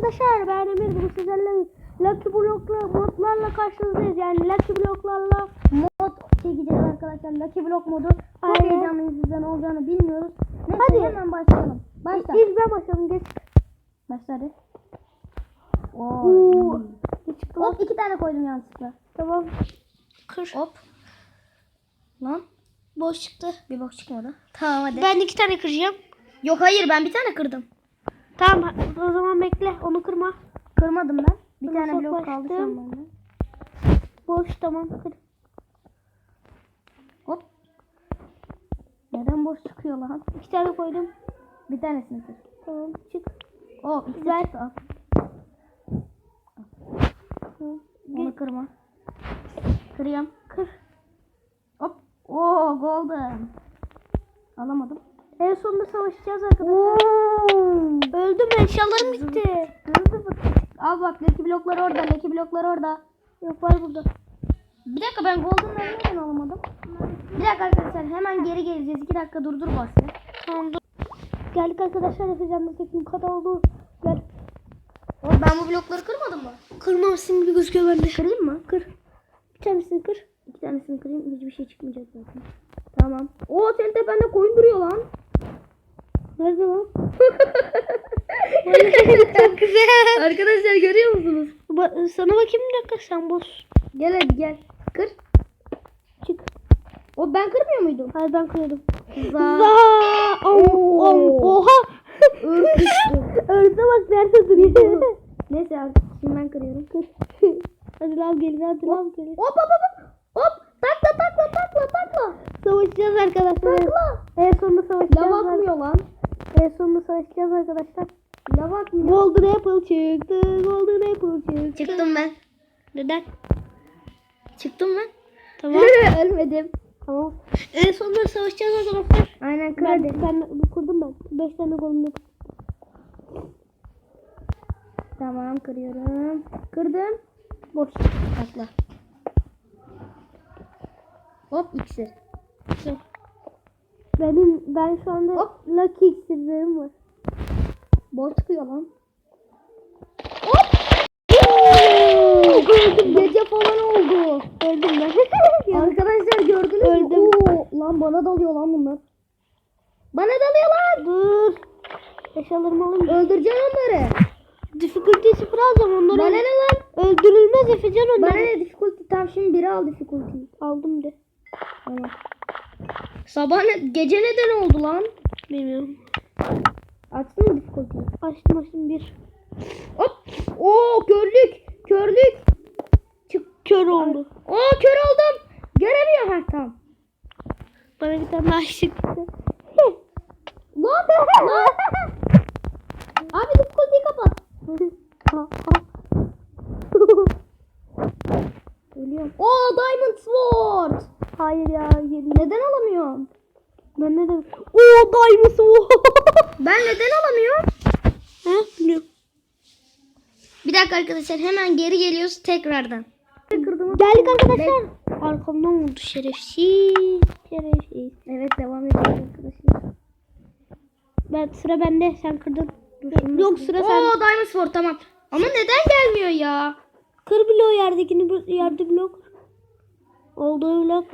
arkadaşlar ben Emir bugün sizlerle Lucky Block'la modlarla karşınızdayız. Yani Lucky Block'larla mod şey çekeceğiz arkadaşlar. Lucky Block modu. Çok heyecanlıyız sizden olacağını bilmiyoruz. Neyse hadi hemen başlayalım. Başla. İlk ben başlayalım. Geç. Başla hadi. Oo. Hop iki tane koydum yanlışlıkla. Tamam. Kır. Hop. Lan. Boş çıktı. Bir boş çıkmadı. Tamam hadi. Ben iki tane kıracağım. Yok hayır ben bir tane kırdım. Tamam o zaman bekle onu kırma. Kırmadım ben. Bir Ben tane blok kaldı şu an uzaklaştım. bende. Boş tamam kır. Hop. Neden boş çıkıyor lan? İki tane koydum. Bir tanesini kır. Tamam çık. O Ver. çıktı al. Onu kırma. Kırıyorum. Kır. Hop. Oo golden. Alamadım. En sonunda savaşacağız arkadaşlar. Öldüm eşyalarım gitti. Hızlı bak. Al bak leki bloklar orada. Leki bloklar orada. Yok var burada. Bir dakika ben golden'ları neden alamadım? Bir dakika arkadaşlar hemen geri geleceğiz. İki dakika durdur bas ya. Tamam dur. Geldik arkadaşlar yapacağım teknik kadar oldu. Gel. Oğlum ben bu blokları kırmadım mı? Kırmamışsın gibi gözüküyor bende. Kırayım mı? Kır. Bir tanesini kır. İki tanesini kırayım. Hiçbir şey çıkmayacak zaten. Tamam. Oo senin tepende koyun duruyor lan. Nerede lan? Çok güzel. Arkadaşlar görüyor musunuz? Ba- sana bakayım bir dakika sen boş. Gel hadi gel. Kır. Çık. O ben kırmıyor muydum? Hayır ben kırıyordum. Za. Za. Om, om, oha. Örtüştü. Örse bak nerede duruyor. Neyse artık şimdi ben kırıyorum. Kır. hadi lav gelin hadi lav gelin. Hop hop hop. Hop. Takla takla takla takla. Savaşacağız arkadaşlar. Takla. En sonunda savaşacağız. Lav akmıyor lan. En sonunda savaşacağız arkadaşlar. Lav akmıyor. Golden Apple çıktı. Golden Apple çıktı. Çıktım ben. Neden? Çıktım ben. Tamam. Ölmedim. tamam. En sonunda savaşacağız arkadaşlar. Aynen kır Ben, ben kurdum ben. Beş tane golden apple. Tamam kırıyorum. Kırdım. Boş. Takla. Hop iksir. Benim ben şu anda Hop. lucky iksirlerim var. Boş çıkıyor lan. Öldüm. Gece falan oldu. Öldüm ben. Arkadaşlar gördünüz mü? Öldüm. Oo, lan bana dalıyor lan bunlar. Bana dalıyor lan. Dur. Eşyalarımı alayım. Öldüreceğim onları. Difficulty sıfır alacağım onları. Bana ne lan? Öldürülmez Efecan Bana onları. ne difficulty? Tamam şimdi biri al difficulty. Aldım de. Tamam. Sabah ne, gece neden oldu lan? Bilmiyorum. Açtın mı difficulty'yi? Açtım açtım bir. Hop. Oo körlük. Körlük. Çık kör oldu. Oo kör oldum. Göremiyorum ha tamam. Bana bir tane daha çıktı. Lan lan. Abi difficulty'yi kapat. Ölüyorum. Oo diamond sword. Hayır ya. Neden alamıyorum? Ben ne dedim? Oo daymış o. Ben neden alamıyorum? biliyorum. Bir dakika arkadaşlar hemen geri geliyoruz tekrardan. Geldik arkadaşlar. Arkamdan vurdu şerefsiz. Şerefsiz. Evet devam ediyoruz arkadaşlar. Ben sıra bende sen kırdın. Yok sıra Oo sen. diamond sword tamam. Ama neden gelmiyor ya? Kır bloğu yerdekini yerde blok. Olduğu blok.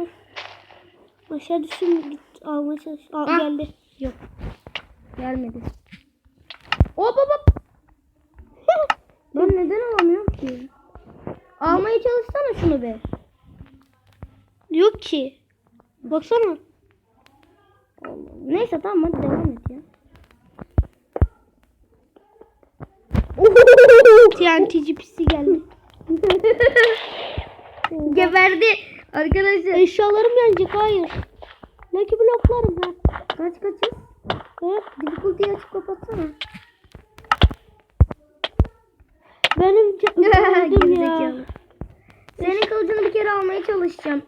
Aşağı düşün git almaya çalış. Al, Ah. geldi. Yok. Gelmedi. Hop hop hop. ben neden alamıyorum ki? Almaya çalışsana şunu be. Yok ki. Baksana. Allah. Neyse tamam hadi devam et ya. TNT'ci pisi geldi. Geberdi arkadaşlar. Eşyalarım yanacak hayır. Lucky bloklarım ha. Kaç kaçız? ha? Difficulty'yi açıp kapatsana. Benim öldüm ya. Senin kılıcını bir kere almaya çalışacağım.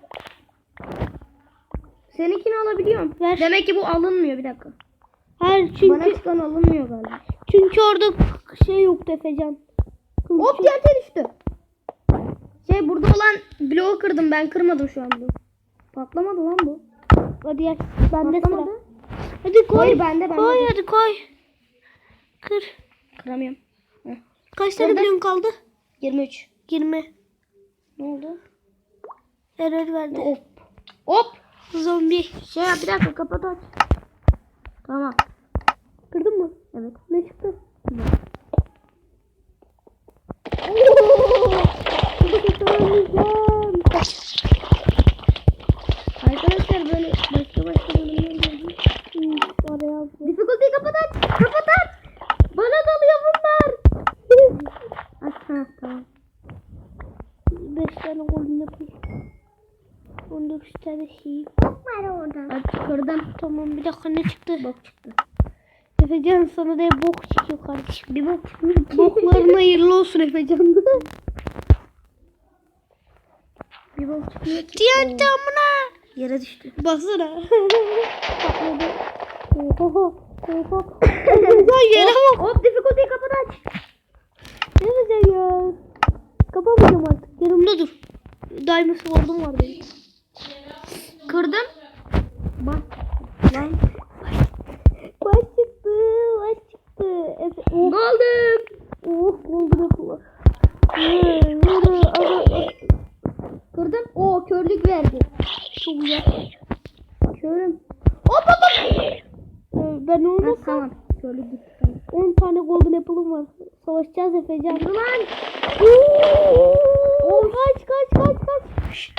Seninkini alabiliyorum. Ver. Demek ki bu alınmıyor bir dakika. Hayır Bana çünkü çıkan alınmıyor galiba. çünkü orada şey yoktu Efecan. Hop. TNT düştü. Şey burada olan bloğu kırdım ben kırmadım şu an bunu. Patlamadı lan bu. Hadi gel. Bende sıra. Hadi koy. Hayır, bende, bende. Koy hadi koy. Kır. Kıramıyorum. Heh. Kaç tane Nerede? bloğun kaldı? 23. 20. Ne oldu? Error verdi. Hop. Hop. Zombi. Şey yap bir dakika kapat aç. Tamam. Kırdın mı? Evet. Ne çıktı? Arkadaşlar böyle başka başka bölümler geldi. Oraya al. Difficulty'yi kapat aç. Kapat aç. Bana dalıyor bunlar. aç ha tamam. 5 tane golden apple. 19 tane şey. Var orada. Aç kırdım. Tamam bir dakika ne çıktı? Bok çıktı. Efecan sana da bok çıkıyor kardeşim. Bir bok çıkmış. Bokların hayırlı olsun Efecan. Bir bok çıkmıyor. ki. TNT amına. Yere düştü. Baksana. Patladı. Oho. Oho. Efecan yere bak. Hop difficulty'yi kapat aç. Efecan ya. Kapamayacağım artık. Yanımda dur. Diamond sword'um var benim. Kırdım. Lan. Baş çıktı. Baş çıktı. Efe. Oh. Golden. Oh. Yürü. Aga- Kırdım. O körlük verdi. Çok güzel. Körüm. Hop hop hop. Ee, Ben olmasam tamam. Körlük gitti. 10 tane golden apple'ım var. Savaşacağız Efecan. Oo, kaç kaç kaç kaç.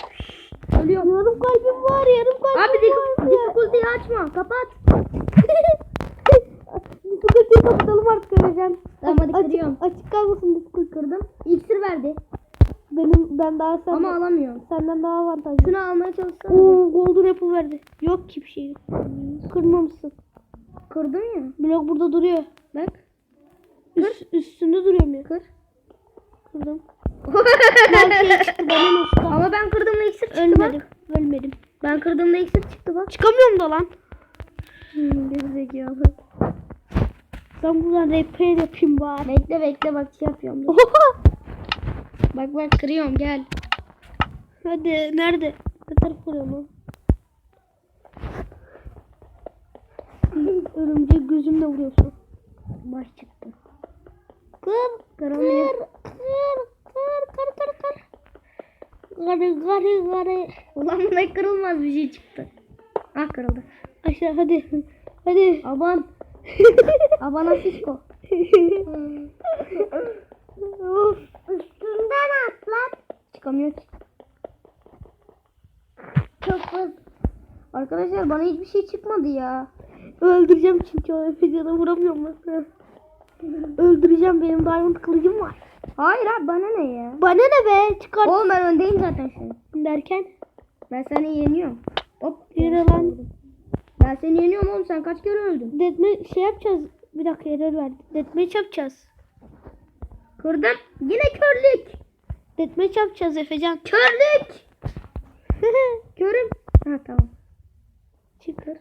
Ölüyorum. Yarım kalbim var yarım kalbim Abi difficulty'yi açma. Kapat. Difficulty'yi kapatalım artık Efecan. Tamam, hadi Açık- kırıyorum. Açık kalmasın difficulty. Kırdım. İksir verdi. Benim ben daha sen, Ama alamıyorum. senden daha avantajlı. Şunu almaya çalışsana. Oo golden apple verdi. Yok ki bir şey. Kırmamışsın. Kırdım ya. Blok burada duruyor. Bak. Üst, üstünde duruyor mu? Kır. Kırdım. Lan şey çıktı çıktı? Ama ben kırdığımda iksir çıktı Ölmedim. bak. Ölmedim. Ben kırdığımda iksir çıktı bak. Çıkamıyorum da lan. Hmm, gerizekalı. Ben buradan repair yapayım bari. Bekle bekle bak şey yapıyorum. Oha! Bak bak kırıyorum gel. Hadi nerede? Ne taraf lan? Örümcek gözümle vuruyorsun. Baş çıktı. Kır, kır, kır, kır, kır, kır, kır. Garı, garı, garı. Ulan buna kırılmaz bir şey çıktı. Ah kırıldı. Aşağı hadi. Hadi. Aban. Abana fisko. of. Üstünden atlat. Çıkamıyor ki. Çok hızlı. Arkadaşlar bana hiçbir şey çıkmadı ya. Öldüreceğim çünkü o Efecan'a vuramıyorum ben. Öldüreceğim benim diamond kılıcım var. Hayır abi bana ne ya? Bana ne be çıkart Oğlum ben öndeyim zaten an. derken. Ben seni yeniyorum. Hop. Yürü lan. Ben seni yeniyorum oğlum sen kaç kere öldün? Detme şey yapacağız. Bir dakika error verdi. Detmeç yapacağız. Kırdım. Yine körlük. Detmeç yapacağız Efecan. Körlük. Körüm. Ha tamam. Çıkır.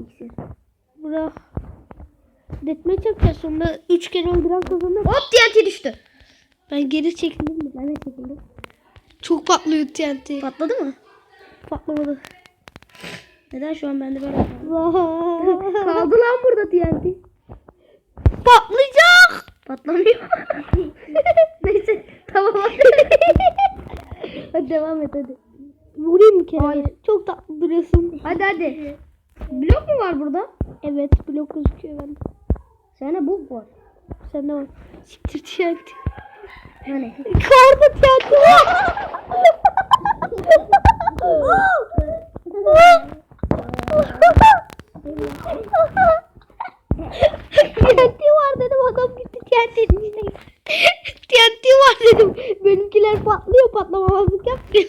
İksir. Bırak. Detmeç yapacağız sonra 3 kere öldüren kazanır. Hop TNT düştü. Ben geri çekildim mi? Ben de çekildim. Çok patlıyor TNT. Patladı mı? Patlamadı. Neden şu an bende böyle kaldı? Lan burada TNT. Patlayacak. Patlamıyor. Neyse tamam hadi. hadi devam et hadi. Vurayım bir kere. Hayır. Çok tatlı duruyorsun. Hadi hadi. Blok mu var burada? Evet blok gözüküyor bende. Sende bug var. Sende var. Siktir TNT. Hani? TNT var. TNT var dedim adam gitti TNT'nin içine. TNT var dedim. Benimkiler patlıyor patlamamazlık yapmıyor.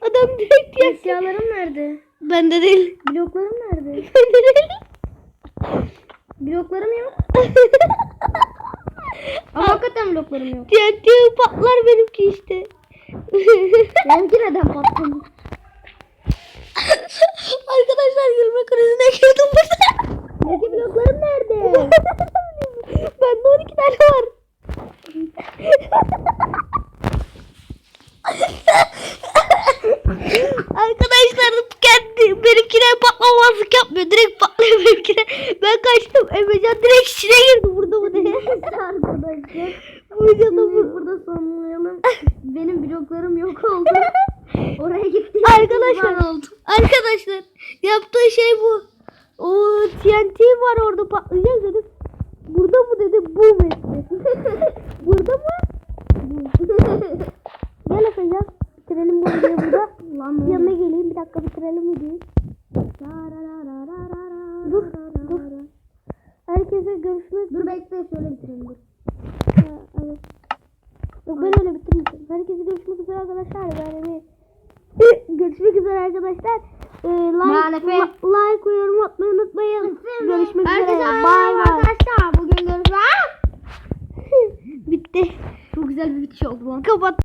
adam direkt TNT. Eşyalarım nerede? Bende değil. Bloklarım nerede? Bende değil. Bloklarım yok. Ama hakikaten bloklarım yok. TNT patlar benimki işte. Benimki neden patladı? Arkadaşlar gülme krizine girdim burada. Peki bloklarım nerede? Bende 12 tane var. Arkadaşlar kendi benimkiler patlamazlık yapmıyor. Direkt patlıyor. Ben kaçtım. Emrecan direkt içine girdi. Burada mı diye. Arkadaşlar. Bu videoda burada sonlayalım. Benim bloklarım yok oldu. Oraya gitti. Arkadaşlar oldu. Arkadaşlar yaptığı şey bu. O TNT var orada patlayacak dedim. Burada mı dedi? Bu mu burada mı? Gel Efecan. Bitirelim bu videoyu burada. Yanına geleyim. Bir dakika bitirelim videoyu. Dur. Dur. Herkese görüşmek Dur bekle şöyle bitirelim dur. Ha, evet. Yok ben öyle bitirmeyeceğim. Herkese görüşmek üzere arkadaşlar. Yani görüşmek üzere arkadaşlar. Ee, like, like ve yorum atmayı unutmayın. Görüşmek Herkese üzere. bay Bay bay. arkadaşlar. Bugün görüşürüz. Bitti. Çok güzel bir bitiş oldu lan. Kapat.